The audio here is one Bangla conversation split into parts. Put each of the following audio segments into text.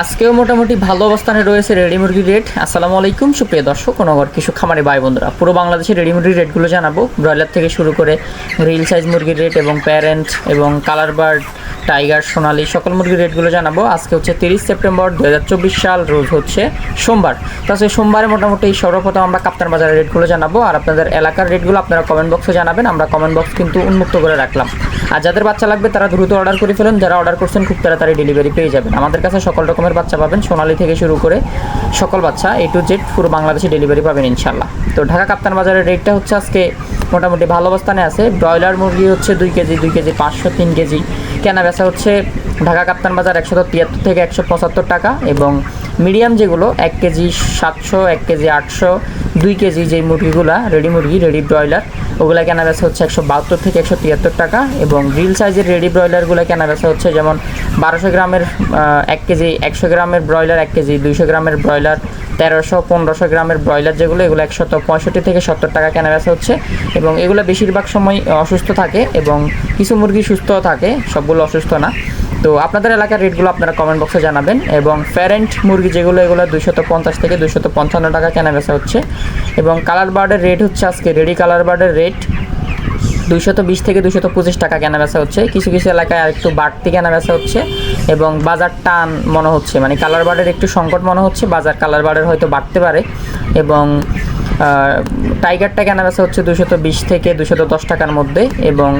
আজকেও মোটামুটি ভালো অবস্থানে রয়েছে রেডি মুরগির রেট। আসসালামু আলাইকুম, সুপ্রিয় দর্শক নগর কিছু খামারে ভাই বন্ধুরা। পুরো বাংলাদেশের রেডি মুরগির রেটগুলো জানাব। ব্রয়লার থেকে শুরু করে রিল সাইজ মুরগির রেট এবং প্যারেন্ট এবং কালার বার্ড টাইগার, সোনালি, সকল মুরগির রেটগুলো জানাব। আজকে হচ্ছে তিরিশ সেপ্টেম্বর দু হাজার চব্বিশ সাল, রোজ হচ্ছে সোমবার। তাছাড়া সোমবারে মোটামুটি সর্বপ্রথম আমরা কাপ্তান বাজারের রেটগুলো জানাব। আর আপনাদের এলাকার রেটগুলো আপনারা কমেন্ট বক্সে জানাবেন। আমরা কমেন্ট বক্স কিন্তু উন্মুক্ত করে রাখলাম। আর যাদের বাচ্চা লাগবে, তারা দ্রুত অর্ডার করে ফেলুন। যারা অর্ডার করছেন, খুব তাড়াতাড়ি ডেলিভারি পেয়ে যাবেন। আমাদের কাছে সকল রকমের বাচ্চা পাবেন। সোনালি থেকে শুরু করে সকল বাচ্চা এ টু জেড পুরো বাংলাদেশে ডেলিভারি পাবেন ইনশাল্লাহ তো ঢাকা কাপ্তান বাজারের রেটটা হচ্ছে আজকে মোটামুটি ভালো অবস্থানে আছে। ব্রয়লার মুরগি হচ্ছে দুই কেজি দুই কেজি পাঁচশো, তিন কেজি। কেনা বেচা হচ্ছে ঢাকা কাপ্তান বাজার একশো তিয়াত্তর থেকে একশো পঁচাত্তর টাকা এবং মিডিয়াম যেগুলো, এক কেজি সাতশো, এক কেজি আটশো, দুই কেজি যেই মুরগিগুলো রেডি মুরগি রেডি ব্রয়লার ওগুলো কেনা বেচা হচ্ছে একশো বাহাত্তর থেকে একশো তিয়াত্তর টাকা এবং রিল সাইজের রেডি ব্রয়লারগুলো কেনা বেচা হচ্ছে যেমন বারোশো গ্রামের এক কেজি, একশো গ্রামের ব্রয়লার এক কেজি, দুইশো গ্রামের ব্রয়লার, তেরোশো, পনেরোশো গ্রামের ব্রয়লার যেগুলো, এগুলো একশত পঁয়ষট্টি থেকে সত্তর টাকা কেনা বেচা হচ্ছে। এবং এগুলো বেশিরভাগ সময় অসুস্থ থাকে এবং কিছু মুরগি সুস্থও থাকে, সবগুলো অসুস্থ না। তো আপনাদের এলাকার রেটগুলো আপনারা কমেন্ট বক্সে জানাবেন এবং প্যারেন্ট মুরগি যেগুলো, এগুলো দুশত পঞ্চাশ থেকে দুশত পঞ্চান্ন টাকা কেনা বেচা হচ্ছে। এবং কালার বার্ডের রেট হচ্ছে আজকে রেডি কালার বার্ডের রেট দুইশত বিশ থেকে দুশত পঁচিশ টাকা কেনা বেচা হচ্ছে। কিছু কিছু এলাকায় আর একটু বাড়তি কেনা বেচা হচ্ছে এবং বাজার টান মনে হচ্ছে। মানে কালার বার্ডের একটু সংকট মনে হচ্ছে, বাজার কালার বার্ডের হয়তো বাড়তে পারে এবং টাইগারটা কেনা বেচা হচ্ছে দুশত বিশ থেকে দুশত দশ টাকার মধ্যে এবং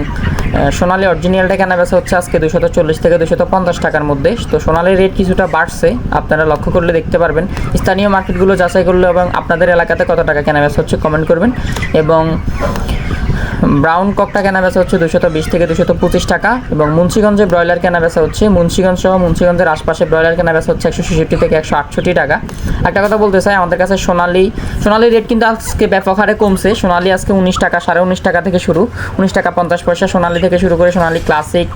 সোনালি অরিজিনালটা কেনা বেচা হচ্ছে আজকে দুশত চল্লিশ থেকে দুশত পঞ্চাশ টাকার মধ্যে। তো সোনালির রেট কিছুটা বাড়ছে, আপনারা লক্ষ্য করলে দেখতে পারবেন। স্থানীয় মার্কেটগুলো যাচাই করলে এবং আপনাদের এলাকাতে কত টাকা কেনা বেচা হচ্ছে কমেন্ট করবেন এবং ব্রাউন ককটা কেনা বেচা হচ্ছে দুশত বিশ থেকে দুশত পঁচিশ টাকা এবং মুন্সিগঞ্জে ব্রয়লার কেনা বেচা হচ্ছে মুন্সিগঞ্জ সহ মুন্সিগঞ্জের আশপাশে ব্রয়লার কেনা বেচা হচ্ছে একশো ছেষট্টি থেকে একশো আটষট্টি টাকা। একটা কথা বলতে চাই, আমাদের কাছে সোনালি সোনালি রেট কিন্তু আজকে ব্যাপক হারে কমছে। সোনালি আজকে উনিশ টাকা, সাড়ে উনিশ টাকা থেকে শুরু। উনিশ টাকা পঞ্চাশ পয়সা সোনালি থেকে শুরু করে সোনালি ক্লাসিক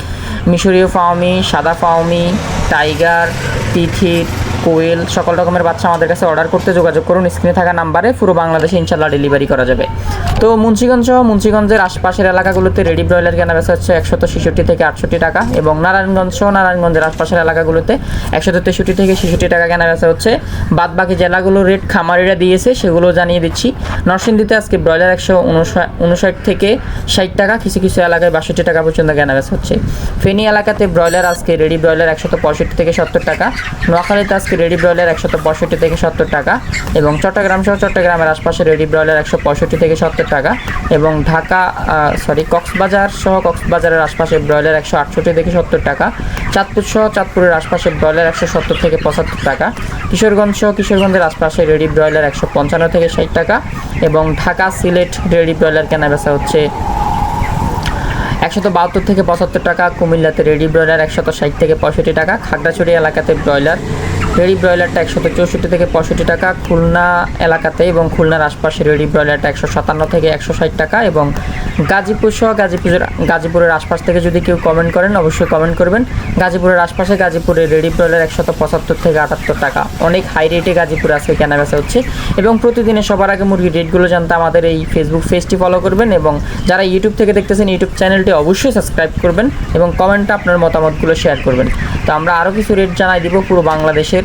মিশরীয় ফাউমি সাদা ফাউমি টাইগার তিথির কোয়েল সকল রকমের বাচ্চা আমাদের কাছে অর্ডার করতে যোগাযোগ করুন। স্ক্রিনে থাকা নাম্বারে পুরো বাংলাদেশে ইনশাল্লাহ ডেলিভারি করা যাবে। তো মুন্সিগঞ্জ সহ মুন্সিগঞ্জের আশপাশের এলাকাগুলোতে রেডি ব্রয়লার কেনা বেচা হচ্ছে একশত ছেষট্টি থেকে আটষট্টি টাকা এবং নারায়ণগঞ্জ সহ নারায়ণগঞ্জের আশপাশের এলাকাগুলোতে একশত তেষট্টি থেকে ছেষট্টি টাকা কেনা বেচা হচ্ছে। বাদ বাকি জেলাগুলো রেট খামারিরা দিয়েছে সেগুলো জানিয়ে দিচ্ছি। নরসিংদীতে আজকে ব্রয়লার একশো উনষাট থেকে ষাট টাকা, কিছু কিছু এলাকায় বাষট্টি টাকা পর্যন্ত কেনা বেচা হচ্ছে। ফেনী এলাকাতে ব্রয়লার আজকে রেডি ব্রয়লার একশত পঁয়ষট্টি থেকে সত্তর টাকা, নোয়াখালীতে আজকে রেডি ব্রয়লার একশত পঁয়ষট্টি থেকে সত্তর টাকা এবং চট্টগ্রাম সহ চট্টগ্রামের আশপাশে রেডি ব্রয়লার একশো পঁয়ষট্টি থেকে সত্তর টাকা এবং ঢাকা সরি কক্সবাজার সহ কক্সবাজারের আশপাশে ব্রয়লার একশো আটষট্টি থেকে সত্তর টাকা, চাঁদপুর সহ চাঁদপুরের আশপাশে ব্রয়লার একশো সত্তর থেকে পঁচাত্তর টাকা, কিশোরগঞ্জ সহ কিশোরগঞ্জের আশপাশে রেডি ব্রয়লার একশো পঞ্চান্ন থেকে ষাট টাকা এবং ঢাকা সিলেট রেডি ব্রয়লার কেনা বেচা হচ্ছে একশত বাহাত্তর থেকে পঁচাত্তর টাকা, কুমিল্লাতে রেডি ব্রয়লার একশত ষাট থেকে পঁয়ষট্টি টাকা, খাগড়াছড়ি এলাকাতে ব্রয়লার রেডি ব্রয়লারটা একশত চৌষট্টি থেকে পঁয়ষট্টি টাকা, খুলনা এলাকাতে এবং খুলনার আশপাশে রেডি ব্রয়লারটা একশো সাতান্ন থেকে একশো ষাট টাকা এবং গাজীপুর সহ গাজীপুরের গাজীপুরের আশপাশ থেকে যদি কেউ কমেন্ট করেন, অবশ্যই কমেন্ট করবেন। গাজীপুরের আশপাশে গাজীপুরের রেডি ব্রয়লার একশত পঁচাত্তর থেকে আটাত্তর টাকা। অনেক হাই রেটে গাজীপুরে আজকে কেনা বেচা হচ্ছে এবং প্রতিদিনে সবার আগে মুরগির রেটগুলো জানতে আমাদের এই ফেসবুক পেজটি ফলো করবেন এবং যারা ইউটিউব থেকে দেখতেছেন ইউটিউব চ্যানেলটি অবশ্যই সাবস্ক্রাইব করবেন এবং কমেন্টে আপনার মতামতগুলো শেয়ার করবেন। তো আমরা আরও কিছু রেট জানাই দিব, পুরো বাংলাদেশের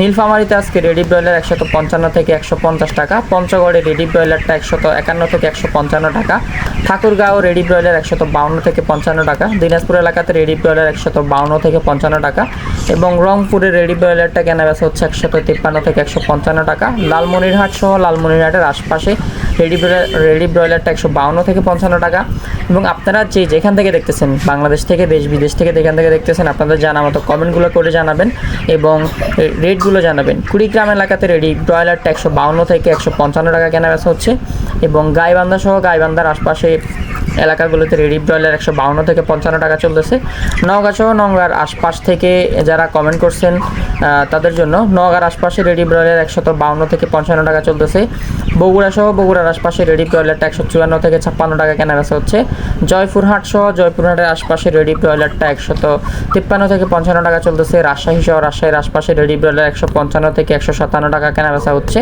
নীলফামারিতে আজকে রেডি ব্রয়লার একশত পঞ্চান্ন থেকে একশো পঞ্চাশ টাকা, পঞ্চগড়ে রেডি ব্রয়লারটা একশত একান্ন থেকে একশো পঞ্চান্ন টাকা, ঠাকুরগাঁও রেডি ব্রয়লার একশত বাউন্ন থেকে পঞ্চান্ন টাকা, দিনাজপুর এলাকাতে রেডি ব্রয়লার একশত বাউন্ন থেকে পঞ্চান্ন টাকা এবং রংপুরের রেডি ব্রয়লারটা কেনা বেচা হচ্ছে একশত তিপ্পান্ন থেকে একশো পঞ্চান্ন টাকা। লালমনিরহাট সহ লালমনিরহাটের আশপাশে রেডি ব্রয়লার রেডি ব্রয়লারটা একশো বাউন্ন থেকে পঞ্চান্ন টাকা এবং আপনারা যে যেখান থেকে দেখতেছেন, বাংলাদেশ থেকে, দেশ বিদেশ থেকে যেখান থেকে দেখতেছেন, আপনাদের জানা মতো কমেন্টগুলো করে জানাবেন এবং রেটগুলো জানাবেন। কুড়িগ্রাম এলাকাতে রেডি ব্রয়লার একশো বাউন্ন থেকে একশো পঞ্চান্ন টাকা কেনা বেচা হচ্ছে। এবং গাইবান্ধা সহ গাইবান্ধার আশপাশে এলাকাগুলোতে রেডি ব্রয়লার একশো বাউন্ন থেকে পঞ্চান্ন টাকা চলতেছে। নওগাঁ সহ নওগাঁর আশপাশ থেকে যারা কমেন্ট করছেন তাদের জন্য নওগাঁর আশপাশে রেডি ব্রয়লার একশত বাউন্ন থেকে পঞ্চান্ন টাকা চলতেছে। বগুড়া সহ বগুড়ার আশপাশে রেডি ব্রয়লারটা একশো চুয়ান্ন থেকে ছাপ্পান্ন টাকা কেনা বেচা হচ্ছে। জয়পুরহাট সহ জয়পুরহাটের আশপাশে রেডি ব্রয়লারটা একশত তিপ্পান্ন থেকে পঞ্চান্ন টাকা চলতেছে। রাজশাহী সহ রাজশাহীর আশপাশে রেডি ব্রয়লার একশো পঞ্চান্ন থেকে একশো সাতান্ন টাকা কেনা বেচা হচ্ছে।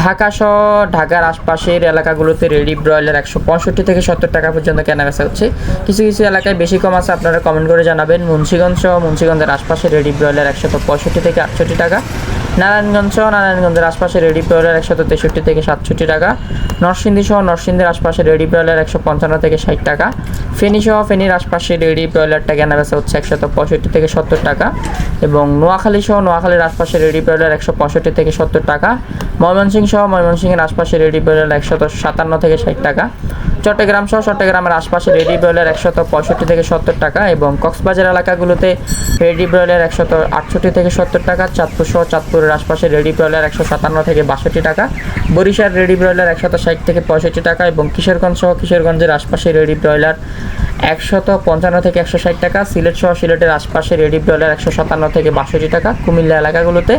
ঢাকা সহ ঢাকার আশপাশের এলাকাগুলোতে রেডি ব্রয়লার একশো পঁয়ষট্টি থেকে সত্তর টাকা পর্যন্ত কেনা বেচা হচ্ছে। কিছু কিছু এলাকায় বেশি কম আছে, আপনারা কমেন্ট করে জানাবেন। মুন্সিগঞ্জ সহ মুন্সিগঞ্জের আশপাশে রেডি ব্রয়লার একশো পঁয়ষট্টি থেকে আটষট্টি টাকা। নারায়ণগঞ্জ সহ নারায়ণগঞ্জের আশপাশে রেডি ব্রয়লার একশো তেষট্টি থেকে সাতষট্টি টাকা, নরসিংদী সহ নরসিংদীর আশপাশে রেডি ব্রয়লার একশো পঞ্চান্ন থেকে ষাট টাকা, ফেনী সহ ফেনীর আশপাশে রেডি ব্রয়লারটা কেনা বেচা হচ্ছে একশত পঁয়ষট্টি থেকে সত্তর টাকা এবং নোয়াখালী সহ নোয়াখালীর আশপাশে রেডি ব্রয়লার একশো পঁয়ষট্টি থেকে সত্তর টাকা, ময়মনসিংহ সহ ময়মনসিংহের আশপাশে রেডি ব্রয়লার একশত সাতান্ন থেকে ষাট টাকা চট্টগ্রাম সহ চট্টগ্রামের আশপাশে রেডি ব্রয়লার একশত পঁয়ষট্টি থেকে সত্তর টাকা এবং কক্সবাজার এলাকাগুলোতে রেডি ব্রয়লার একশত আটষট্টি থেকে সত্তর টাকা, চাঁদপুর সহ চাঁদপুরের আশপাশে রেডি ব্রয়লার একশো সাতান্ন থেকে বাষট্টি টাকা, বরিশাল রেডি ব্রয়লার একশত ষাট থেকে পঁয়ষট্টি টাকা এবং কিশোরগঞ্জ সহ কিশোরগঞ্জের আশপাশে রেডি ব্রয়লার একশত পঞ্চান্ন থেকে একশো ষাট টাকা, সিলেট সহ সিলেটের আশপাশে রেডি ব্রয়লার একশো সাতান্ন থেকে বাষট্টি টাকা, কুমিল্লা এলাকাগুলোতে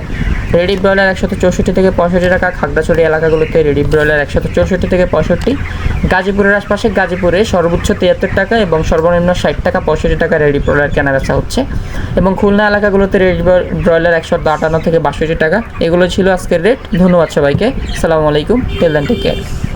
রেডি ব্রয়লার একশত চৌষট্টি থেকে পঁয়ষট্টি টাকা, খাগড়াছড়ি এলাকাগুলোতে রেডি ব্রয়লার একশত চৌষট্টি থেকে পঁয়ষট্টি, গাজীপুরের আশপাশে গাজীপুরে সর্বোচ্চ তিয়াত্তর টাকা এবং সর্বনিম্ন ষাট টাকা, পঁয়ষট্টি টাকা রেডি ব্রয়লার কেনা বেচা হচ্ছে। এবং খুলনা এলাকাগুলোতে রেডি ব্রয়লার একশো আটান্ন থেকে বাষট্টি টাকা, এগুলো ছিল আজকের রেট। ধন্যবাদ সবাইকে। আসসালামু আলাইকুম। টেল টেক কেয়ার।